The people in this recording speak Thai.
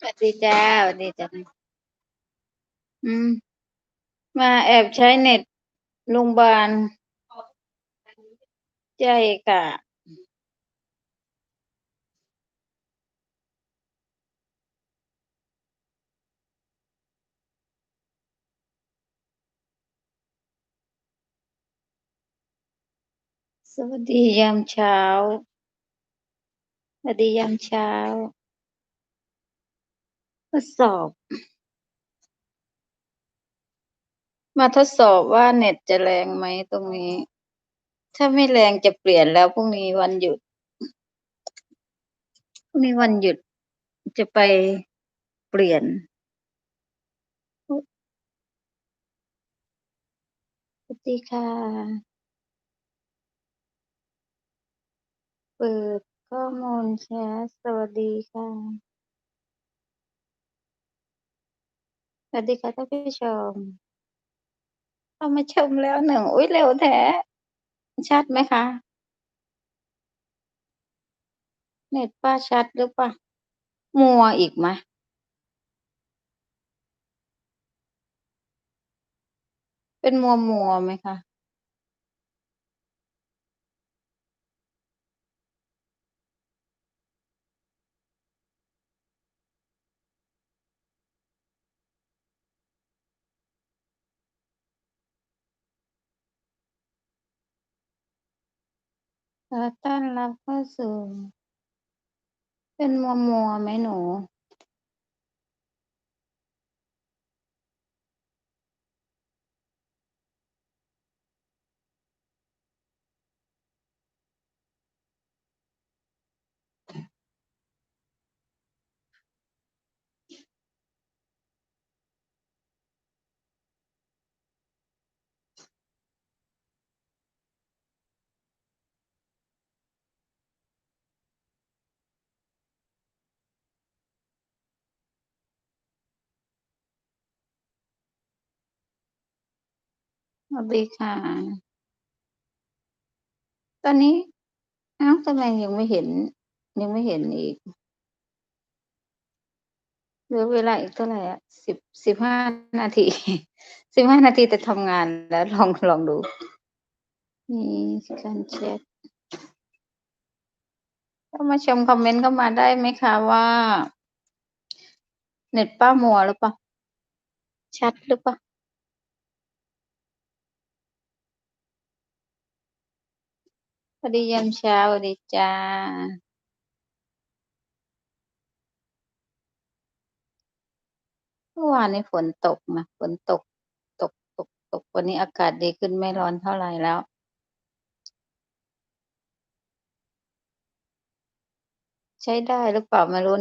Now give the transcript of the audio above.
สวัสดีจ้าสวัสดีจ้าอืม มาแอบใช้เน็ตโรงพยาบาลใจกะสวัสดียามเช้า สวัสดียามเช้า ทดสอบ มาทดสอบว่าเน็ตจะแรงไหมตรงนี้ ถ้าไม่แรงจะเปลี่ยนแล้วพรุ่งนี้วันหยุดพรุ่งนี้วันหยุดจะไปเปลี่ยนสวัสดีค่ะ เปิดข้อมูลแชทสวัสดีค่ะ สวัสดีค่ะท่านผู้ชม เข้ามาชมแล้วหนึ่ง อุ้ยเร็วแท้ ชัดไหมคะ เน็ตป้าชัดหรือเปล่า มัวอีกไหมเป็นมัวมัวไหมคะ ต้อนรับเข้าสู่ เป็นมัวมัวไหมหนู วัสดีค่ะ ตอนนี้เอ้าทำไมยังไม่เห็น ยังไม่เห็นอีกเหลือเวลาอีกเท่าไหร่อะสิบสิบห้านาทีสิบห้านาทีจะทำงานแล้วลองลองดูมีการแชทเข้ามาชมคอมเมนต์เข้ามาได้ไหมคะว่า เน็ตป้ามัวหรือเปล่าชัดหรือเปล่า วัสดียามเช้าสวัสดีจ้า เมื่อวานนี้ฝนตกนะฝนตก ตก ตก ตก วันนี้อากาศดีขึ้นไม่ร้อนเท่าไหร่แล้ว ใช้ได้หรือเปล่าไม่รู้